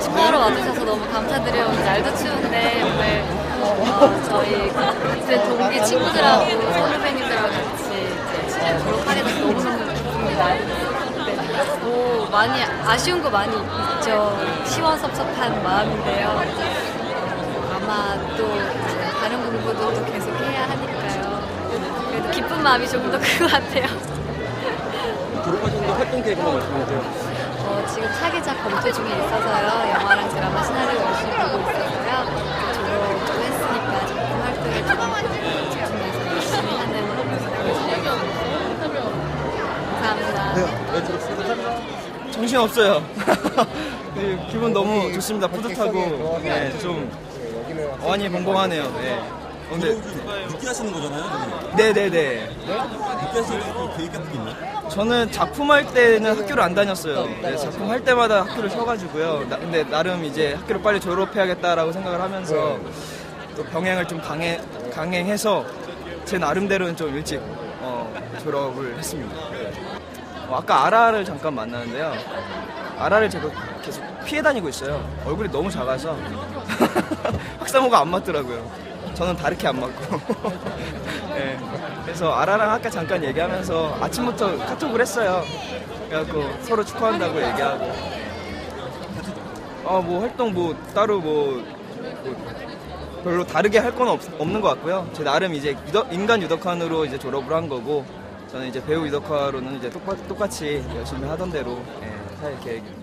수고하러 와주셔서 너무 감사드려요. 오늘 날도 추운데 오늘 어, 저희 같은 동기 친구들하고 선후배님들하고 같이 이제 졸업하게 돼서 너무너무 기쁩니다. 네. 뭐 많이 아쉬운 거 많이 있죠. 시원섭섭한 마음인데요. 어, 아마 또 이제 다른 공부도 또 계속 해야 하니까요. 그래도 기쁜 마음이 조금 더 큰 것 같아요. 졸업하셨는데 활동 계획 한번 말씀해 주세요. 어, 지금 차기작 검토 중에 있어서요. 영화랑 드라마 시나리오 열심히 보고 있어서요. 졸업도 했으니까 작품 활동에 좀 집중해서 열심히 하는 감사합니다. 네, 들었습니다. 정신 없어요. 네, 기분 너무 좋습니다. 뿌듯하고 네, 좀 어안이 벙벙하네요. 네. 어, 근데 늦게 하시는 거잖아요. 네네네. 늦게 하시는 그 계획 같은 게 있나요? 저는 작품할 때는 학교를 안 다녔어요. 네, 작품할 때마다 학교를 쉬어가지고요. 나- 근데 나름 이제 학교를 빨리 졸업해야겠다라고 생각을 하면서 또 병행을 좀 강해, 강행해서 제 나름대로는 좀 일찍 어, 졸업을 했습니다. 어, 아까 아라를 잠깐 만났는데요. 아라를 제가 계속 피해 다니고 있어요. 얼굴이 너무 작아서 학사모가 안 맞더라고요. 저는 다르게 안 맞고. 네. 그래서 아라랑 아까 잠깐 얘기하면서 아침부터 카톡을 했어요. 그래갖고 서로 축하한다고 얘기하고. 어, 뭐 활동 뭐 따로 뭐, 뭐 별로 다르게 할 건 없는 것 같고요. 제 나름 이제 유덕- 인간 유덕환으로 이제 졸업을 한 거고 저는 이제 배우 유덕화로는 이제 똑같, 똑같이 열심히 하던 대로 예, 살 계획입니다.